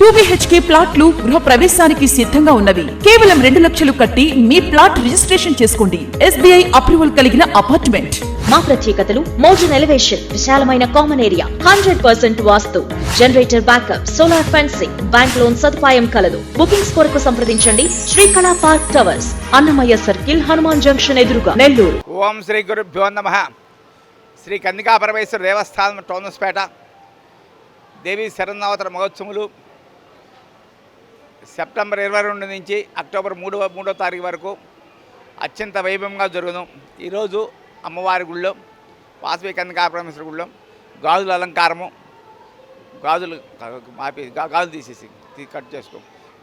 Two BHK ప్లాట్లు గృహ ప్రవేశానికి సిద్ధంగా ఉన్నవి. కేవలం రెండు లక్షలు కట్టి మీ ప్లాట్ రిజిస్ట్రేషన్ చేసుకోండి. ఎస్బీఐ అప్రూవల్ కలిగిన అపార్ట్మెంట్. మా ప్రత్యేకతలు మోడర్న్ ఎలివేషన్ విశాలమైన common area hundred percent vastu generator backup solar fencing bank loan సదుపాయం కలదు. బుకింగ్స్ కొరకు సంప్రదించండి. Srikala park towers Annamayya circle Hanuman junction ఎదురుగా నెల్లూరు. ఓం శ్రీ గురుభ్యో నమ. శ్రీ కన్నికా పరమేశ్వర దేవస్థానం టౌన్స్పేట దేవి శరణవతర మహోత్సవములు సెప్టెంబర్ ఇరవై రెండు నుంచి అక్టోబర్ మూడవ మూడో తారీఖు వరకు అత్యంత వైభవంగా జరుగును. ఈరోజు అమ్మవారి గుళ్ళో వాసవి కందకాపరమేశ్వర గుళ్ళో గాజుల అలంకారము. గాజులు మాపి గాజులు తీసేసి కట్ చేసుకో.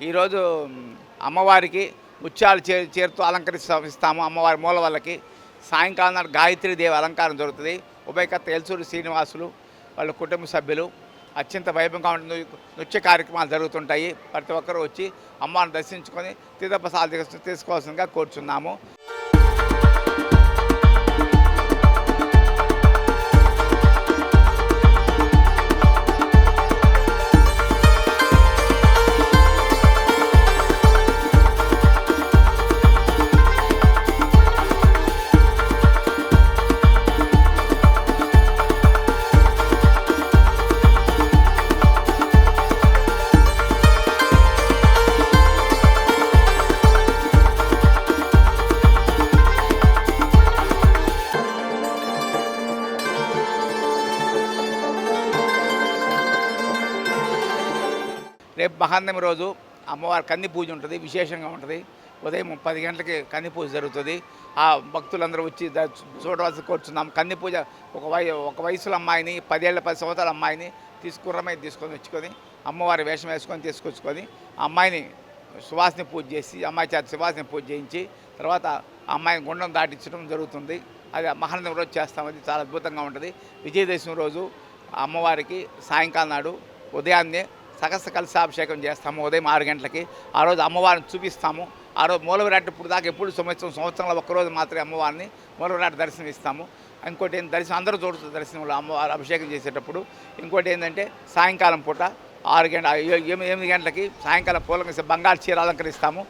ఈరోజు అమ్మవారికి ముత్యాలు చే చేరుతూ అలంకరిస్తాము ఇస్తాము అమ్మవారి మూల వాళ్ళకి. సాయంకాలం నాడు గాయత్రి దేవి అలంకారం జరుగుతుంది. ఉభయకర్త ఎల్సూరు శ్రీనివాసులు వాళ్ళ కుటుంబ సభ్యులు అత్యంత వైభవంగా ఉంటుంది నృత్య కార్యక్రమాలు జరుగుతుంటాయి. ప్రతి ఒక్కరూ వచ్చి అమ్మవారిని దర్శించుకొని తీర్థప్రసాదాలు తీసుకోవాల్సిందిగా కోరుచున్నాము. రేపు మహాన్నమి రోజు అమ్మవారి కంది పూజ ఉంటుంది విశేషంగా ఉంటుంది. ఉదయం పది గంటలకి కంది పూజ జరుగుతుంది. ఆ భక్తులందరూ వచ్చి చూడవలసి కూర్చున్నాం. కంది పూజ ఒక వయ ఒక వయసులో అమ్మాయిని పదేళ్ళ పది సంవత్సరాల అమ్మాయిని తీసుకురమై తీసుకొని వచ్చుకొని అమ్మవారి వేషం వేసుకొని తీసుకొచ్చుకొని ఆ అమ్మాయిని సువాసిని పూజ చేసి అమ్మాయి చేత సువాసిని పూజ చేయించి తర్వాత అమ్మాయిని గుండం దాటించడం జరుగుతుంది. అది మహానందం రోజు చేస్తాం అది చాలా అద్భుతంగా ఉంటుంది. విజయదశమి రోజు ఆ అమ్మవారికి సాయంకాలం నాడు ఉదయాన్నే సహస్ర కలశాభిషేకం చేస్తాము ఉదయం ఆరు గంటలకి. ఆ రోజు అమ్మవారిని చూపిస్తాము. ఆ రోజు మూలవిరాట్ ఇప్పుడు దాకా ఎప్పుడు సంవత్సరం సంవత్సరంలో ఒక్కరోజు మాత్రమే అమ్మవారిని మూలవిరాట్ దర్శనం ఇస్తాము ఇంకోటి ఏంటి దర్శనం అందరూ చూడచ్చు దర్శనంలో అమ్మవారు అభిషేకం చేసేటప్పుడు. ఇంకోటి ఏంటంటే సాయంకాలం పూట ఆరు గంట ఎనిమిది గంటలకి సాయంకాలం పూలంగ బంగారు చీర అలంకరిస్తాము.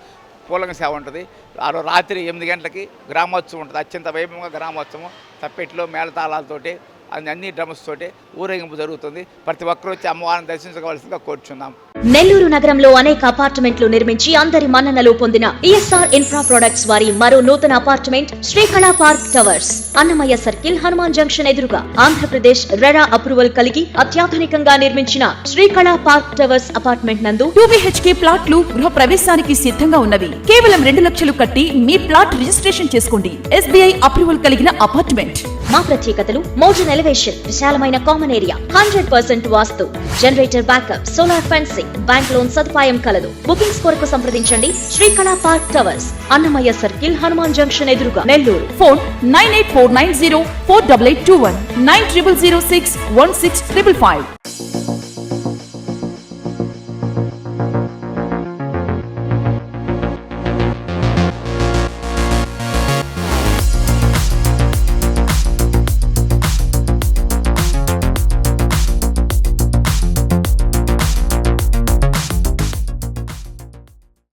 పూలంగ సేవ ఉంటుంది. ఆ రోజు రాత్రి ఎనిమిది గంటలకి గ్రామోత్సవం ఉంటుంది. అత్యంత వైభవంగా గ్రామోత్సవం. తప్పెట్లో మేళతాళాలతోటి అన్ని అన్ని డ్రమ్స్ తోటి ఊరేగింపు జరుగుతుంది. ప్రతి ఒక్కరూ వచ్చి అమ్మవారిని దర్శించవలసిందిగా కోరుచున్నాం. నెల్లూరు నగరంలో అనేక అపార్ట్మెంట్లు నిర్మించి అందరి మన్ననలు పొందిన ఈఎస్ఆర్ ఇన్ఫ్రా ప్రొడక్ట్స్ వారి మరో నూతన apartment Srikala park towers. Annamayya circle Hanuman junction ఎదురుగా ఆంధ్రప్రదేశ్ రెరా అప్రూవల్ కలిగి అత్యాధునికంగా నిర్మించిన శ్రీకళా పార్క్ టవర్స్ అపార్ట్మెంట్ నందు టూ బిహెచ్కే ప్లాట్లు గృహ ప్రవేశానికి సిద్ధంగా ఉన్నవి. కేవలం రెండు లక్షలు కట్టి మీ ప్లాట్ రిజిస్ట్రేషన్ చేసుకోండి. ఎస్బీఐ అప్రూవల్ కలిగిన అపార్ట్మెంట్. మా ప్రత్యేకతలు మోడర్న్ ఎలివేషన్ విశాలమైన common area hundred percent vastu. Generator backup solar fencing bank loan సదుపాయం కలదు. బుకింగ్స్ కొరకు సంప్రదించండి. Srikala park towers Annamayya circle Hanuman junction ఎదురుగా Nellore. Phone nine eight four nine zero four double eight two one nine triple zero six one six triple five